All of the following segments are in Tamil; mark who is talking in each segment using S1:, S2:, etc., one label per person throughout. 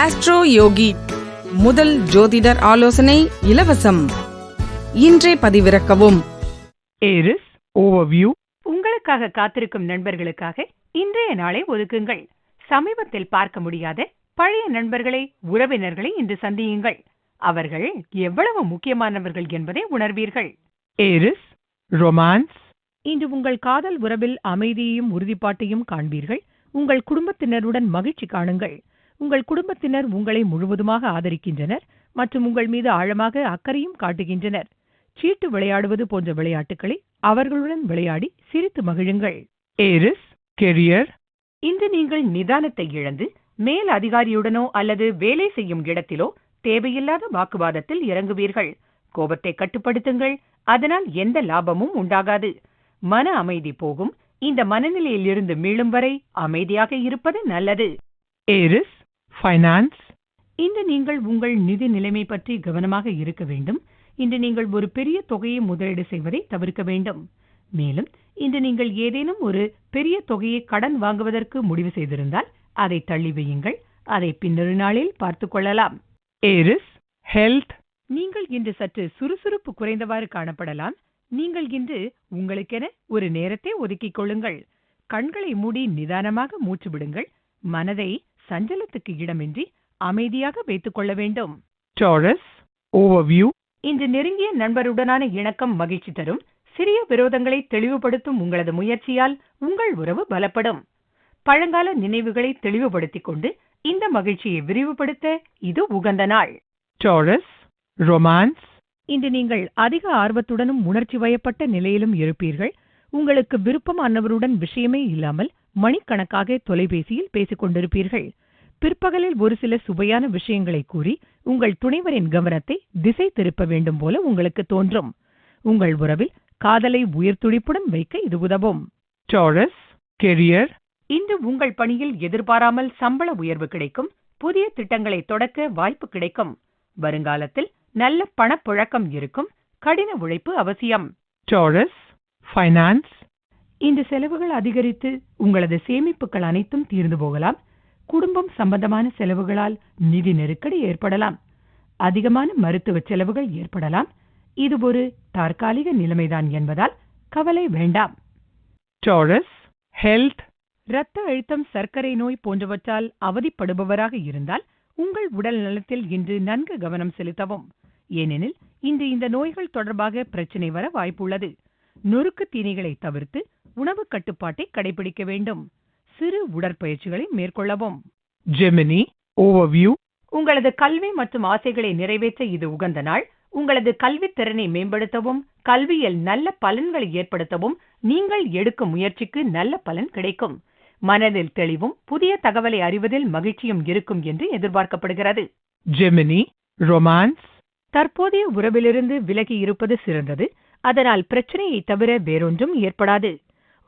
S1: ஆஸ்ட்ரோ யோகி முதல் ஜோதிடர் ஆலோசனை இலவசம். இன்றே பதிவிறக்கவும்.
S2: ஏரிஸ் ஓவர்வியூ
S3: உங்களுக்காக காத்திருக்கும் நண்பர்களுக்காக இன்றைய நாளை ஒதுக்குங்கள். சமீபத்தில் பார்க்க முடியாத பழைய நண்பர்களை உறவினர்களை இன்று சந்தியுங்கள். அவர்கள் எவ்வளவு முக்கியமானவர்கள் என்பதை உணர்வீர்கள்.
S2: ஏரிஸ் ரொமான்ஸ்
S3: இன்று உங்கள் காதல் உறவில் அமைதியையும் உறுதிப்பாட்டையும் காண்பீர்கள். உங்கள் குடும்பத்தினருடன் மகிழ்ச்சி காணுங்கள். உங்கள் குடும்பத்தினர் உங்களை முழுவதுமாக ஆதரிக்கின்றனர் மற்றும் உங்கள் மீது ஆழமாக அக்கறையும் காட்டுகின்றனர். சீட்டு விளையாடுவது போன்ற விளையாட்டுகளை அவர்களுடன் விளையாடி சிரித்து மகிழுங்கள்.
S2: ஏரிஸ் கெரியர்
S3: இன்று நீங்கள் நிதானத்தை இழந்து மேல் அதிகாரியுடனோ அல்லது வேலை செய்யும் இடத்திலோ தேவையில்லாத வாக்குவாதத்தில் இறங்குவீர்கள். கோபத்தை கட்டுப்படுத்துங்கள். அதனால் எந்த லாபமும் உண்டாகாது. மன அமைதி போகும். இந்த மனநிலையில் இருந்து மீளும் வரை அமைதியாக இருப்பது நல்லது.
S2: ஏரிஸ் ஃபைனான்ஸ்
S3: இன்று நீங்கள் உங்கள் நிதி நிலைமை பற்றி கவனமாக இருக்க வேண்டும். இன்று நீங்கள் ஒரு பெரிய தொகையை முதலீடு செய்வதை தவிர்க்க வேண்டும். மேலும் இன்று நீங்கள் ஏதேனும் ஒரு பெரிய தொகையை கடன் வாங்குவதற்கு முடிவு செய்திருந்தால் அதை தள்ளி வையுங்கள். அதை பின்னொரு நாளில் பார்த்துக் கொள்ளலாம்.
S2: ஏரிஸ் ஹெல்த்
S3: நீங்கள் இன்று சற்று சுறுசுறுப்பு குறைந்தவாறு காணப்படலாம். நீங்கள் இன்று உங்களுக்கென ஒரு நேரத்தை ஒதுக்கிக் கொள்ளுங்கள். கண்களை மூடி நிதானமாக மூச்சு விடுங்கள் மனதை சஞ்சலத்துக்கு இடமின்றி அமைதியாக வைத்துக் கொள்ள வேண்டும்.
S2: டாரஸ் ஓவர்வியூ
S3: இன்று நெருங்கிய நண்பருடனான இணக்கம் மகிழ்ச்சி தரும். சிறிய விரோதங்களை தெளிவுபடுத்தும் உங்களது முயற்சியால் உங்கள் உறவு பலப்படும். பழங்கால நினைவுகளை தெளிவுபடுத்திக் கொண்டு இந்த மகிழ்ச்சியை விரிவுபடுத்த இது உகந்த நாள்.
S2: டாரஸ் ரொமான்ஸ்
S3: இன்று நீங்கள் அதிக ஆர்வத்துடனும் உணர்ச்சி வயப்பட்ட நிலையிலும் இருப்பீர்கள். உங்களுக்கு விருப்பமானவருடன் விஷயமே இல்லாமல் மணிக்கணக்காக தொலைபேசியில் பேசிக் கொண்டிருப்பீர்கள். பிற்பகலில் ஒரு சில சுவையான விஷயங்களை கூறி உங்கள் துணைவரின் கவனத்தை திசை திருப்ப வேண்டும் போல உங்களுக்கு தோன்றும். உங்கள் உறவில் காதலை உயிர்த்துடிப்புடன் வைக்க இது உதவும்.
S2: டாரஸ் கெரியர்
S3: இன்று உங்கள் பணியில் எதிர்பாராமல் சம்பள உயர்வு கிடைக்கும். புதிய திட்டங்களை தொடக்க வாய்ப்பு கிடைக்கும். வருங்காலத்தில் நல்ல பணப்புழக்கம் இருக்கும். கடின உழைப்பு அவசியம்.
S2: டாரஸ் ஃபைனான்ஸ்
S3: இந்த செலவுகள் அதிகரித்து உங்களது சேமிப்புகள் அனைத்தும் தீர்ந்து போகலாம். குடும்பம் சம்பந்தமான செலவுகளால் நிதி நெருக்கடி ஏற்படலாம். அதிகமான மருத்துவ செலவுகள் ஏற்படலாம். இது ஒரு தற்காலிக நிலைமைதான் என்பதால் கவலை வேண்டாம்.
S2: டாரஸ் ஹெல்த்
S3: இரத்த அழுத்தம் சர்க்கரை நோய் போன்றவற்றால் அவதிப்படுபவராக இருந்தால் உங்கள் உடல் நலத்தில் இன்று நன்கு கவனம் செலுத்தவும். ஏனெனில் இன்று இந்த நோய்கள் தொடர்பாக பிரச்சினை வர வாய்ப்புள்ளது. நொறுக்கு தீனிகளை தவிர்த்து உணவு கட்டுப்பாட்டை கடைபிடிக்க வேண்டும். சிறு உடற்பயிற்சிகளை மேற்கொள்ளவும்.
S2: ஜெமினி ஓவர்வியூ
S3: உங்களது கல்வி மற்றும் ஆசைகளை நிறைவேற்ற இது உகந்த நாள். உங்களது கல்வித் திறனை மேம்படுத்தவும் கல்வியில் நல்ல பலன்களை ஏற்படுத்தவும் நீங்கள் எடுக்கும் முயற்சிக்கு நல்ல பலன் கிடைக்கும். மனதில் தெளிவும் புதிய தகவலை அறிவதில் மகிழ்ச்சியும் இருக்கும் என்று எதிர்பார்க்கப்படுகிறது.
S2: ஜெமினி ரொமான்ஸ்
S3: தற்போதைய உறவிலிருந்து விலகி இருப்பது சிறந்தது. அதனால் பிரச்சனையை தவிர வேறொன்றும் ஏற்படாது.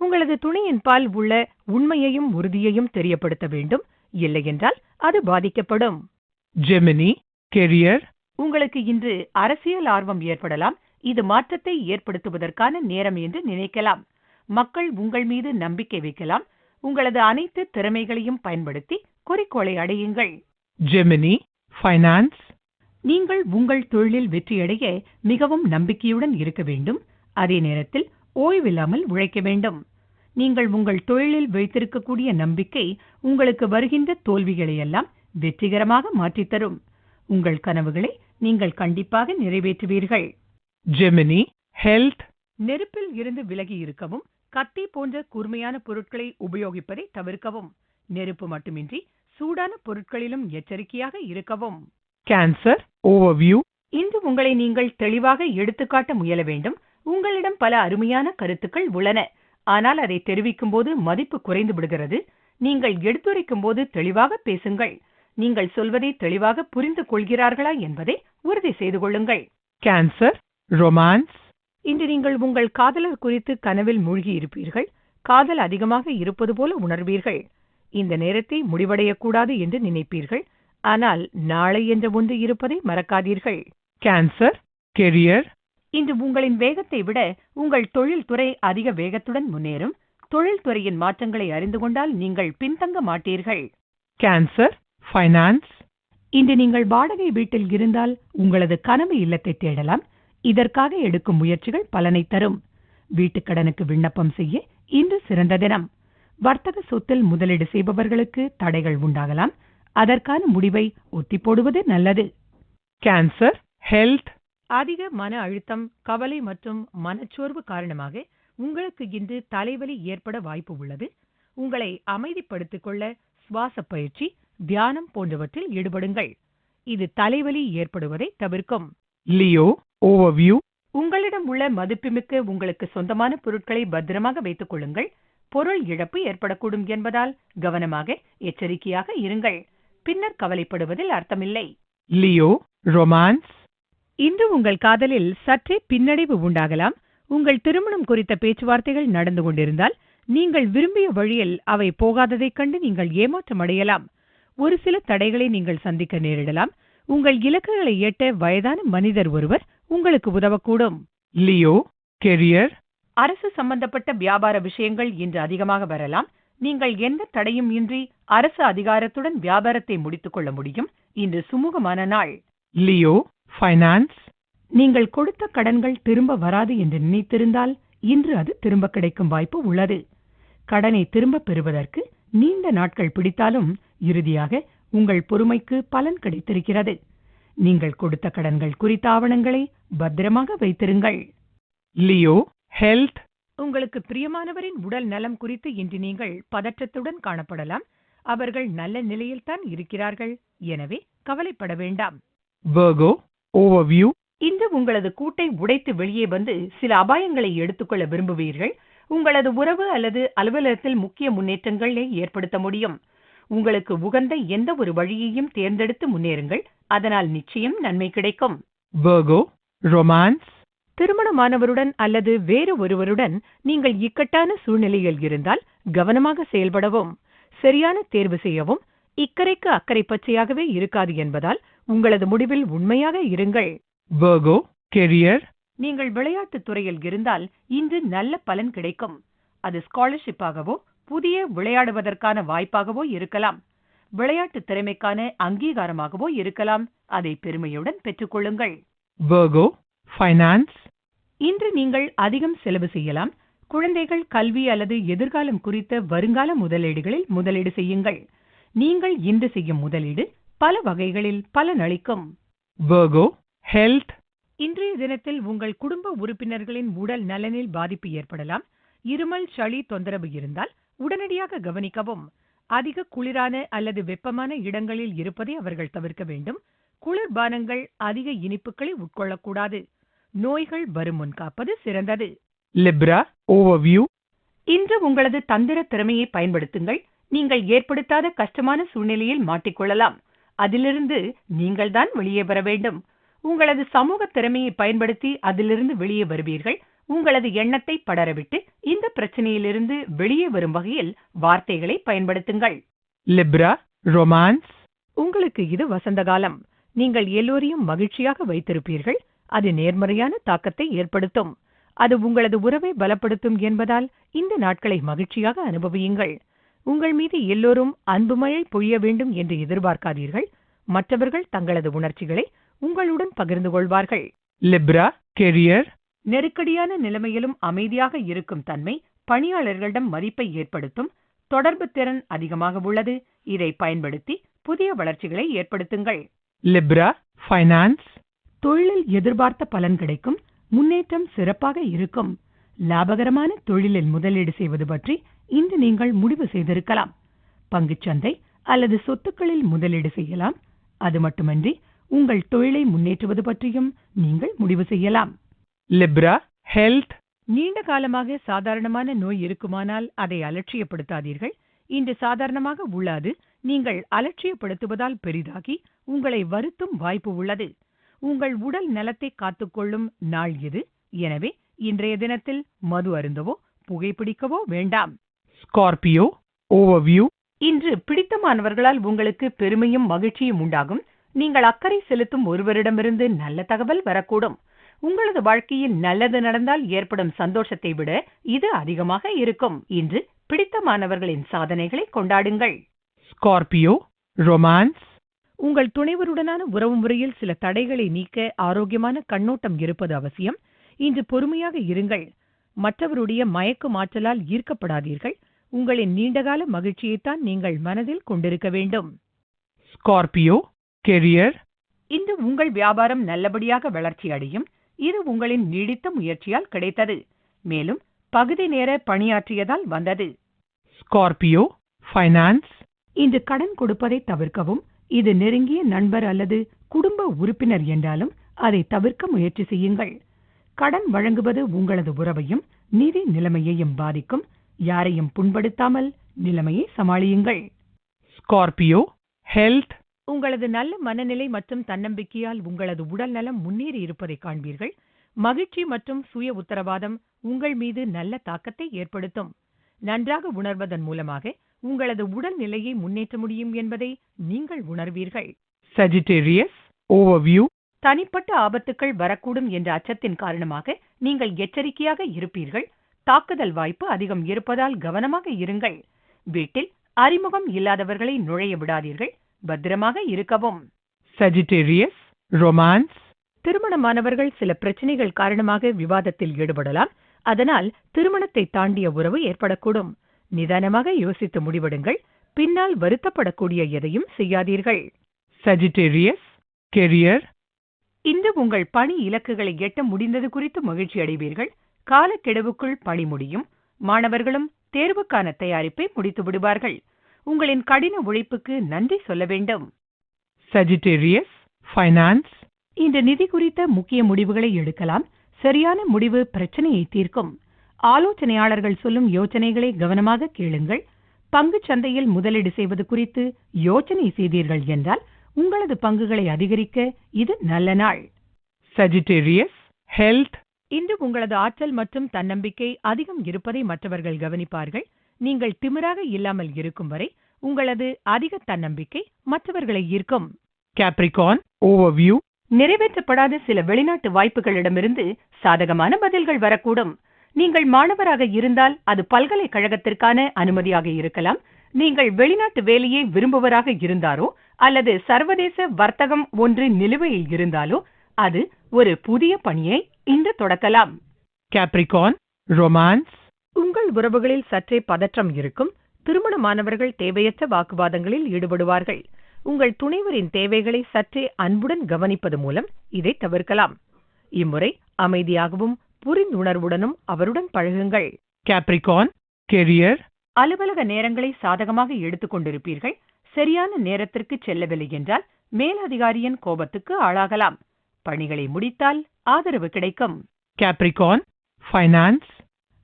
S3: உங்களது துணையின் பால் உள்ள உண்மையையும் உறுதியையும் தெரியப்படுத்த வேண்டும். இல்லையென்றால் அது பாதிக்கப்படும்.
S2: ஜெமினி கெரியர்
S3: உங்களுக்கு இன்று அரசியல் ஆர்வம் ஏற்படலாம். இது மாற்றத்தை ஏற்படுத்துவதற்கான நேரம் என்று நினைக்கலாம். மக்கள் உங்கள் மீது நம்பிக்கை வைக்கலாம். உங்களது அனைத்து திறமைகளையும் பயன்படுத்தி குறிக்கோளை அடையுங்கள்.
S2: ஜெமினி ஃபைனான்ஸ்
S3: நீங்கள் உங்கள் தொழிலில் வெற்றியடைய மிகவும் நம்பிக்கையுடன் இருக்க வேண்டும். அதே நேரத்தில் ஓய்வில்லாமல் உழைக்க வேண்டும். நீங்கள் உங்கள் தொழிலில் வைத்திருக்கக்கூடிய நம்பிக்கை உங்களுக்கு வருகின்ற தோல்விகளை எல்லாம் வெற்றிகரமாக மாற்றித் தரும் உங்கள் கனவுகளை நீங்கள் கண்டிப்பாக நிறைவேற்றுவீர்கள்.
S2: ஜெமினி ஹெல்த்
S3: நெருப்பில் இருந்து விலகி இருக்கவும் கத்தி போன்ற கூர்மையான பொருட்களை உபயோகிப்பதை தவிர்க்கவும். நெருப்பு மட்டுமின்றி சூடான பொருட்களிலும் எச்சரிக்கையாக இருக்கவும்.
S2: கேன்சர் ஓவர்வியூ
S3: இன்று உங்களை நீங்கள் தெளிவாக எடுத்துக்காட்ட முயல வேண்டும். உங்களிடம் பல அருமையான கருத்துக்கள் உள்ளன. ஆனால் அதை தெரிவிக்கும் போது மதிப்பு குறைந்து விடுகிறது. நீங்கள் எடுத்துரைக்கும் போது தெளிவாக பேசுங்கள். நீங்கள் சொல்வதை தெளிவாக புரிந்து கொள்கிறார்களா என்பதை உறுதி செய்து கொள்ளுங்கள்.
S2: கேன்சர் ரொமான்ஸ்
S3: இன்று நீங்கள் உங்கள் காதலர் குறித்து கனவில் மூழ்கி இருப்பீர்கள். காதல் அதிகமாக இருப்பது போல உணர்வீர்கள். இந்த நேரத்தை முடிவடையக்கூடாது என்று நினைப்பீர்கள். ஆனால் நாளை என்ற ஒன்று இருப்பதை மறக்காதீர்கள்.
S2: கேன்சர் கெரியர்
S3: இன்று உங்களின் வேகத்தை விட உங்கள் தொழில்துறை அதிக வேகத்துடன் முன்னேறும். தொழில்துறையின் மாற்றங்களை அறிந்து கொண்டால் நீங்கள் பின்தங்க மாட்டீர்கள்.
S2: கேன்சர் ஃபைனான்ஸ்
S3: இன்று நீங்கள் வாடகை வீட்டில் இருந்தால் உங்களது கனவு இல்லத்தை தேடலாம். இதற்காக எடுக்கும் முயற்சிகள் பலனை தரும். வீட்டுக் கடனுக்கு விண்ணப்பம் செய்ய இன்று சிறந்த தினம். வர்த்தக சொத்தில் முதலீடு செய்பவர்களுக்கு தடைகள் உண்டாகலாம். அதற்கான முடிவை ஒத்தி போடுவது நல்லது.
S2: Cancer, health,
S3: அதிக மன அழுத்தம் கவலை மற்றும் மனச்சோர்வு காரணமாக உங்களுக்கு இன்று தலைவலி ஏற்பட வாய்ப்பு உள்ளது. உங்களை அமைதிப்படுத்திக் கொள்ள சுவாச பயிற்சி தியானம் போன்றவற்றில் ஈடுபடுங்கள். இது தலைவலி ஏற்படுவதை தவிர்க்கும்.
S2: Leo, overview,
S3: உங்களிடம் உள்ள மதிப்புமிக்க உங்களுக்கு சொந்தமான பொருட்களை பத்திரமாக வைத்துக் கொள்ளுங்கள். பொருள் இழப்பு ஏற்படக்கூடும் என்பதால் கவனமாக எச்சரிக்கையாக இருங்கள். பின்னர் கவலைப்படுவதில் அர்த்தமில்லை.
S2: Leo, romance,
S3: இன்று உங்கள் காதலில் சற்றே பின்னடைவு உண்டாகலாம். உங்கள் திருமணம் குறித்த பேச்சுவார்த்தைகள் நடந்து கொண்டிருந்தால் நீங்கள் விரும்பிய வழியில் அவை போகாததைக் கண்டு நீங்கள் ஏமாற்றம் அடையலாம். ஒரு சில தடைகளை நீங்கள் சந்திக்க நேரிடலாம். உங்கள் இலக்குகளை எட்ட வயதான மனிதர் ஒருவர் உங்களுக்கு உதவக்கூடும்.
S2: Leo, career,
S3: அரசு சம்பந்தப்பட்ட வியாபார விஷயங்கள் இன்று அதிகமாக வரலாம். நீங்கள் எந்த தடையும் இன்றி அரசு அதிகாரத்துடன் வியாபாரத்தை முடித்துக் கொள்ள முடியும். இன்று சுமூகமான நாள்.
S2: Leo, finance,
S3: நீங்கள் கொடுத்த கடன்கள் திரும்ப வராது என்று நினைத்திருந்தால் இன்று அது திரும்ப கிடைக்கும் வாய்ப்பு உள்ளது. கடனை திரும்பப் பெறுவதற்கு நீண்ட நாட்கள் பிடித்தாலும் இறுதியாக உங்கள் பொறுமைக்கு பலன் கிடைத்திருக்கிறது. நீங்கள் கொடுத்த கடன்கள் குறித்த ஆவணங்களை பத்திரமாக வைத்திருங்கள்.
S2: Leo, health,
S3: உங்களுக்கு பிரியமானவரின் உடல் நலம் குறித்து இன்று நீங்கள் பதற்றத்துடன் காணப்படலாம். அவர்கள் நல்ல நிலையில்தான் இருக்கிறார்கள். எனவே கவலைப்பட வேண்டாம்.
S2: Virgo, overview,
S3: இன்று உங்களது கூட்டை உடைத்து வெளியே வந்து சில அபாயங்களை எடுத்துக்கொள்ள விரும்புவீர்கள். உங்களது உறவு அல்லது அலுவலகத்தில் முக்கிய முன்னேற்றங்களை ஏற்படுத்த முடியும். உங்களுக்கு உகந்த எந்த ஒரு வழியையும் தேர்ந்தெடுத்து முன்னேறுங்கள். அதனால் நிச்சயம் நன்மை கிடைக்கும்.
S2: Romance,
S3: திருமணமானவருடன் அல்லது வேறு ஒருவருடன் நீங்கள் இக்கட்டான சூழ்நிலையில் இருந்தால் கவனமாக செயல்படவும் சரியான தேர்வு செய்யவும் இக்கரைக்கு அக்கறை பச்சையாகவே இருக்காது என்பதால் உங்களது முடிவில் உண்மையாக இருங்கள்.
S2: Virgo, career,
S3: நீங்கள் விளையாட்டுத் துறையில் இருந்தால் இன்று நல்ல பலன் கிடைக்கும். அது ஸ்காலர்ஷிப்பாகவோ புதிய விளையாடுவதற்கான வாய்ப்பாகவோ இருக்கலாம். விளையாட்டு திறமைக்கான அங்கீகாரமாகவோ இருக்கலாம். அதை பெருமையுடன் பெற்றுக்கொள்ளுங்கள்.
S2: Virgo, finance,
S3: இன்று நீங்கள் அதிகம் செலவு செய்யலாம். குழந்தைகள் கல்வி அல்லது எதிர்காலம் குறித்த வருங்கால முதலீடுகளில் முதலீடு செய்யுங்கள். நீங்கள் இன்று செய்யும் முதலீடு பல வகைகளில் பலனளிக்கும்.
S2: Virgo, health,
S3: இன்றைய தினத்தில் உங்கள் குடும்ப உறுப்பினர்களின் உடல் நலனில் பாதிப்பு ஏற்படலாம். இருமல் சளி தொந்தரவு இருந்தால் உடனடியாக கவனிக்கவும். அதிக குளிரான அல்லது வெப்பமான இடங்களில் இருப்பதை அவர்கள் தவிர்க்க வேண்டும். குளிர்பானங்கள் அதிக இனிப்புகளை உட்கொள்ளக்கூடாது. நோய்கள் வரும் முன் காப்பது சிறந்தது.
S2: Libra, overview,
S3: இன்று உங்களது தந்திர திறமையை பயன்படுத்துங்கள். நீங்கள் ஏற்படுத்தாத கஷ்டமான சூழ்நிலையில் மாட்டிக்கொள்ளலாம். அதிலிருந்து நீங்கள்தான் வெளியே வர வேண்டும். உங்களது சமூக திறமையை பயன்படுத்தி அதிலிருந்து வெளியே வருவீர்கள். உங்களது எண்ணத்தை படரவிட்டு இந்த பிரச்சனையிலிருந்து வெளியே வரும் வகையில் வார்த்தைகளை பயன்படுத்துங்கள்.
S2: Libra, romance,
S3: உங்களுக்கு இது வசந்த காலம். நீங்கள் எல்லோரையும் மகிழ்ச்சியாக வைத்திருப்பீர்கள். அது நேர்மறையான தாக்கத்தை ஏற்படுத்தும். அது உங்களது உறவை பலப்படுத்தும் என்பதால் இந்த நாட்களை மகிழ்ச்சியாக அனுபவியுங்கள். உங்கள் மீது எல்லோரும் அன்பு மழை பொழிய வேண்டும் என்று எதிர்பார்க்காதீர்கள். மற்றவர்கள் தங்களது உணர்ச்சிகளை உங்களுடன் பகிர்ந்து கொள்வார்கள்.
S2: Libra, career,
S3: நெருக்கடியான நிலைமையிலும் அமைதியாக இருக்கும் தன்மை பணியாளர்களிடம் மதிப்பை ஏற்படுத்தும் தொடர்பு திறன் அதிகமாக உள்ளது. இதை பயன்படுத்தி புதிய வளர்ச்சிகளை ஏற்படுத்துங்கள்.
S2: Libra, finance,
S3: தொழிலில் எதிர்பார்த்த பலன் கிடைக்கும். முன்னேற்றம் சிறப்பாக இருக்கும். லாபகரமான தொழிலில் முதலீடு செய்வது பற்றி இன்று நீங்கள் முடிவு செய்திருக்கலாம். பங்குச்சந்தை அல்லது சொத்துக்களில் முதலீடு செய்யலாம். அது மட்டுமன்றி உங்கள் தொழிலை முன்னேற்றுவது பற்றியும் நீங்கள் முடிவு செய்யலாம்.
S2: Libra, health,
S3: நீண்ட காலமாக சாதாரணமான நோய் இருக்குமானால் அதை அலட்சியப்படுத்தாதீர்கள். இன்று சாதாரணமாக உள்ளது. நீங்கள் அலட்சியப்படுத்துவதால் பெரிதாகி உங்களை வருத்தும் வாய்ப்பு உள்ளது. உங்கள் உடல் நலத்தை காத்துக்கொள்ளும் நாள் இது. எனவே இன்றைய தினத்தில் மது அருந்தவோ புகைப்பிடிக்கவோ வேண்டாம்.
S2: Scorpio, overview,
S3: இன்று பிடித்தமானவர்களால் உங்களுக்கு பெருமையும் மகிழ்ச்சியும் உண்டாகும். நீங்கள் அக்கறை செலுத்தும் ஒருவரிடமிருந்து நல்ல தகவல் வரக்கூடும். உங்களது வாழ்க்கையில் நல்லது நடந்தால் ஏற்படும் சந்தோஷத்தை விட இது அதிகமாக இருக்கும். இன்று பிடித்தமானவர்களின் சாதனைகளை கொண்டாடுங்கள்.
S2: Scorpio, romance,
S3: உங்கள் துணைவருடனான உறவு முறையில் சில தடைகளை நீக்க ஆரோக்கியமான கண்ணோட்டம் இருப்பது அவசியம். இன்று பொறுமையாக இருங்கள். மற்றவருடைய மயக்கும் ஆற்றலால் ஈர்க்கப்படாதீர்கள். உங்களின் நீண்டகால மகிழ்ச்சியைத்தான் நீங்கள் மனதில் கொண்டிருக்க வேண்டும்.
S2: Scorpio, career,
S3: இன்று உங்கள் வியாபாரம் நல்லபடியாக வளர்ச்சி அடையும். இது உங்களின் நீடித்த முயற்சியால் கிடைத்தது. மேலும் பகுதி நேர பணியாற்றியதால் வந்தது.
S2: Scorpio, finance,
S3: இன்று கடன் கொடுப்பதை தவிர்க்கவும். இது நெருங்கிய நண்பர் அல்லது குடும்ப உறுப்பினர் என்றாலும் அதை தவிர்க்க முயற்சி செய்யுங்கள். கடன் வழங்குவது உங்களது உறவையும் நிதி நிலைமையையும் பாதிக்கும். யாரையும் புண்படுத்தாமல் நிலைமையை சமாளியுங்கள்.
S2: Scorpio, health,
S3: உங்களது நல்ல மனநிலை மற்றும் தன்னம்பிக்கையால் உங்களது உடல் நலம் முன்னேறி இருப்பதை காண்பீர்கள். மகிழ்ச்சி மற்றும் சுய உத்தரவாதம் உங்கள் மீது நல்ல தாக்கத்தை ஏற்படுத்தும். நன்றாக உணர்வதன் மூலமாக உங்களது உடல் நிலையை முன்னேற்ற முடியும் என்பதை நீங்கள் உணர்வீர்கள்.
S2: Sagittarius, overview,
S3: தனிப்பட்ட ஆபத்துக்கள் வரக்கூடும் என்ற அச்சத்தின் காரணமாக நீங்கள் எச்சரிக்கையாக இருப்பீர்கள். தாக்குதல் வாய்ப்பு அதிகம் இருப்பதால் கவனமாக இருங்கள். வீட்டில் அறிமுகம் இல்லாதவர்களை நுழைய விடாதீர்கள். பத்திரமாக இருக்கவும்.
S2: Sagittarius, romance,
S3: திருமணமானவர்கள் சில பிரச்சனைகள் காரணமாக விவாதத்தில் ஈடுபடலாம். அதனால் திருமணத்தை தாண்டிய உறவு ஏற்படக்கூடும். நிதானமாக யோசித்து முடிவெடுங்கள். பின்னால் வருத்தப்படக்கூடிய எதையும் செய்யாதீர்கள்.
S2: Sagittarius, career,
S3: இன்று உங்கள் பணி இலக்குகளை எட்ட முடிந்தது குறித்து மகிழ்ச்சி அடைவீர்கள். காலக்கெடுவுக்குள் பணி முடியும். மாணவர்களும் தேர்வுக்கான தயாரிப்பை முடித்து விடுவார்கள். உங்களின் கடின உழைப்புக்கு நன்றி சொல்ல வேண்டும்.
S2: Sagittarius, finance,
S3: இந்த நிதி குறித்த முக்கிய முடிவுகளை எடுக்கலாம். சரியான முடிவு பிரச்சனையை தீர்க்கும். ஆலோசனையாளர்கள் சொல்லும் யோசனைகளை கவனமாக கேளுங்கள். பங்குச் சந்தையில் முதலீடு செய்வது குறித்து யோசனை செய்தீர்கள் என்றால் உங்களது பங்குகளை அதிகரிக்க இது நல்ல நாள்.
S2: Sagittarius, health,
S3: இன்று உங்களது ஆற்றல் மற்றும் தன்னம்பிக்கை அதிகம் இருப்பதை மற்றவர்கள் கவனிப்பார்கள். நீங்கள் திமிராக இல்லாமல் இருக்கும் வரை உங்களது அதிக தன்னம்பிக்கை மற்றவர்களை ஈர்க்கும்.
S2: Capricorn, overview,
S3: நிறைவேற்றப்படாத சில வெளிநாட்டு வாய்ப்புகளிடமிருந்து சாதகமான பதில்கள் வரக்கூடும். நீங்கள் மாணவராக இருந்தால் அது பல்கலைக்கழகத்திற்கான அனுமதியாக இருக்கலாம். நீங்கள் வெளிநாட்டு வேலையை விரும்புவராக இருந்தாரோ அல்லது சர்வதேச வர்த்தகம் ஒன்று நிலுவையில் இருந்தாலோ அது ஒரு புதிய பணியை இன்று தொடக்கலாம்.
S2: Capricorn, romance,
S3: உங்கள் உறவுகளில் சற்றே பதற்றம் இருக்கும். திருமணமானவர்கள் தேவையற்ற வாக்குவாதங்களில் ஈடுபடுவார்கள். உங்கள் துணைவரின் தேவைகளை சற்றே அன்புடன் கவனிப்பது மூலம் இதை தவிர்க்கலாம். இம்முறை அமைதியாகவும் புரிந்துணர்வுடனும் அவருடன் பழகுங்கள்.
S2: Capricorn, career,
S3: அலுவலக நேரங்களை சாதகமாக எடுத்துக் கொண்டிருப்பீர்கள். சரியான நேரத்திற்கு செல்லவில்லை என்றால் மேலதிகாரியின் கோபத்துக்கு ஆளாகலாம். பணிகளை முடித்தால் ஆதரவு கிடைக்கும்.
S2: Capricorn, finance,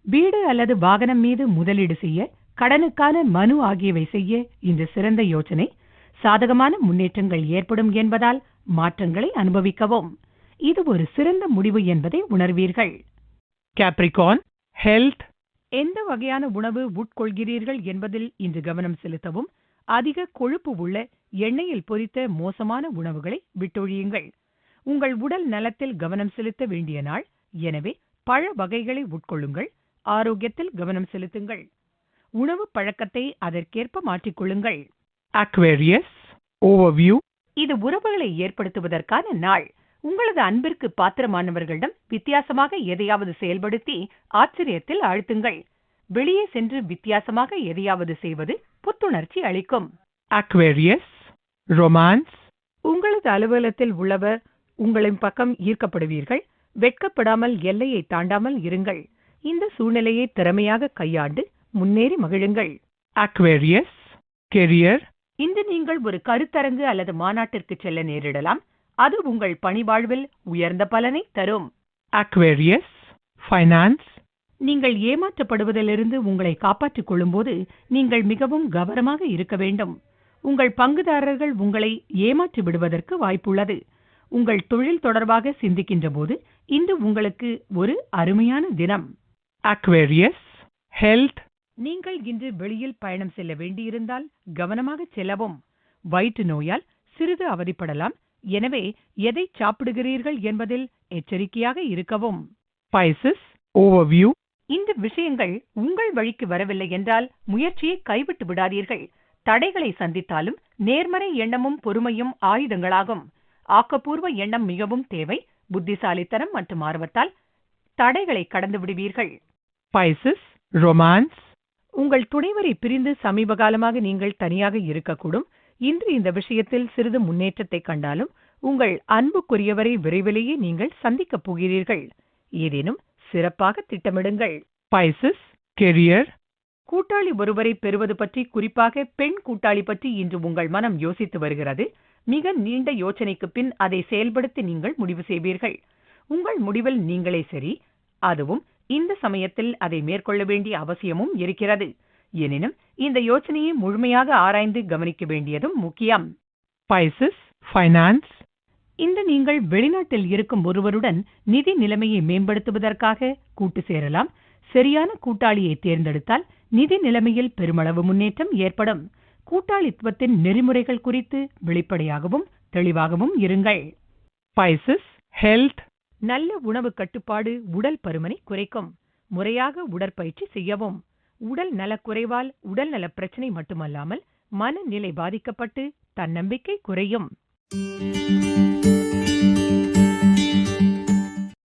S3: வீடு அல்லது வாகனம் மீது முதலீடு செய்ய கடனுக்கான மனு ஆகியவை செய்ய இந்த சிறந்த யோசனை சாதகமான முன்னேற்றங்கள் ஏற்படும் என்பதால் மாற்றங்களை அனுபவிக்கவும். இது ஒரு சிறந்த முடிவு என்பதை உணர்வீர்கள்.
S2: Capricorn, health,
S3: எந்த வகையான உணவு உட்கொள்கிறீர்கள் என்பதில் இன்று கவனம் செலுத்தவும் அதிக கொழுப்பு உள்ள எண்ணெயில் பொரித்த மோசமான உணவுகளை விட்டொழியுங்கள். உங்கள் உடல் நலத்தில் கவனம் செலுத்த வேண்டிய நாள் எனவே பழ வகைகளை உட்கொள்ளுங்கள் ஆரோக்கியத்தில் கவனம் செலுத்துங்கள். உணவு பழக்கத்தை அதற்கேற்ப மாற்றிக்கொள்ளுங்கள்.
S2: Aquarius, overview,
S3: இது உறவுகளை ஏற்படுத்துவதற்கான நாள். உங்களது அன்பிற்கு பாத்திரமானவர்களிடம் வித்தியாசமாக எதையாவது செயல்படுத்தி ஆச்சரியத்தில் ஆழ்த்துங்கள் வெளியே சென்று வித்தியாசமாக எதையாவது செய்வது புத்துணர்ச்சி அளிக்கும்.
S2: Aquarius, romance,
S3: உங்களது அலுவலகத்தில் உள்ளவர் உங்களின் பக்கம் ஈர்க்கப்படுவீர்கள். வெட்கப்படாமல் எல்லையை தாண்டாமல் இருங்கள். இந்த சூழ்நிலையை திறமையாக கையாண்டு முன்னேறி மகிழுங்கள்.
S2: Aquarius, career,
S3: இன்று நீங்கள் ஒரு கருத்தரங்கு அல்லது மாநாட்டிற்கு செல்ல நேரிடலாம். அது உங்கள் பணிவாழ்வில் உயர்ந்த பலனை தரும்.
S2: Aquarius, finance,
S3: நீங்கள் ஏமாற்றப்படுவதிலிருந்து உங்களை காப்பாற்றிக் கொள்ளும்போது நீங்கள் மிகவும் கவனமாக இருக்க வேண்டும். உங்கள் பங்குதாரர்கள் உங்களை ஏமாற்றி விடுவதற்கு வாய்ப்புள்ளது. உங்கள் தொழில் தொடர்பாக சிந்திக்கின்ற போது இன்று உங்களுக்கு ஒரு அருமையான தினம்.
S2: Aquarius, health,
S3: நீங்கள் இன்று வெளியில் பயணம் செல்ல வேண்டியிருந்தால் கவனமாக செல்லவும். வயிற்று நோயால் சிறிது அவதிப்படலாம். எனவே எதை சாப்பிடுகிறீர்கள் என்பதில் எச்சரிக்கையாக இருக்கவும்.
S2: Pisces, ஓவர்வியூ
S3: இந்த விஷயங்கள் உங்கள் வழிக்கு வரவில்லை என்றால் முயற்சியை கைவிட்டு விடாதீர்கள். தடைகளை சந்தித்தாலும் நேர்மறை எண்ணமும் பொறுமையும் ஆயுதங்களாகும். ஆக்கப்பூர்வ எண்ணம் மிகவும் தேவை புத்திசாலித்தனம் மற்றும் ஆர்வத்தால் தடைகளை கடந்து விடுவீர்கள்.
S2: Pisces, ரொமான்ஸ்
S3: உங்கள் துணைவரை பிரிந்து சமீப காலமாக நீங்கள் தனியாக இருக்கக்கூடும். இன்று இந்த விஷயத்தில் சிறிது முன்னேற்றத்தை கண்டாலும் உங்கள் அன்புக்குரியவரை விரைவிலேயே நீங்கள் சந்திக்கப் போகிறீர்கள். ஏதேனும் சிறப்பாக திட்டமிடுங்கள்.
S2: Pisces, career,
S3: கூட்டாளி ஒருவரை பெறுவது பற்றி குறிப்பாக பெண் கூட்டாளி பற்றி இன்று உங்கள் மனம் யோசித்து வருகிறது. மிக நீண்ட யோசனைக்கு பின் அதை செயல்படுத்தி நீங்கள் முடிவு செய்வீர்கள். உங்கள் முடிவில் நீங்களே சரி. அதுவும் இந்த சமயத்தில் அதை மேற்கொள்ள வேண்டிய அவசியமும் இருக்கிறது. எனினும் இந்த யோசனையை முழுமையாக ஆராய்ந்து கவனிக்க வேண்டியதும் முக்கியம்.
S2: Pisces, finance,
S3: இந்த நீங்கள் வெளிநாட்டில் இருக்கும் ஒருவருடன் நிதி நிலைமையை மேம்படுத்துவதற்காக கூட்டு சேரலாம். சரியான கூட்டாளியை தேர்ந்தெடுத்தால் நிதி நிலைமையில் பெருமளவு முன்னேற்றம் ஏற்படும். கூட்டாளித்துவத்தின் நெறிமுறைகள் குறித்து வெளிப்படையாகவும் தெளிவாகவும் இருங்கள்.
S2: Pisces, health,
S3: நல்ல உணவு கட்டுப்பாடு உடல் பருமனை குறைக்கும். முறையாக உடற்பயிற்சி செய்யவும். உடல் நலக்குறைவால் உடல் நல பிரச்சனை மட்டுமல்லாமல் மனநிலை பாதிக்கப்பட்டு தன்னம்பிக்கை குறையும்.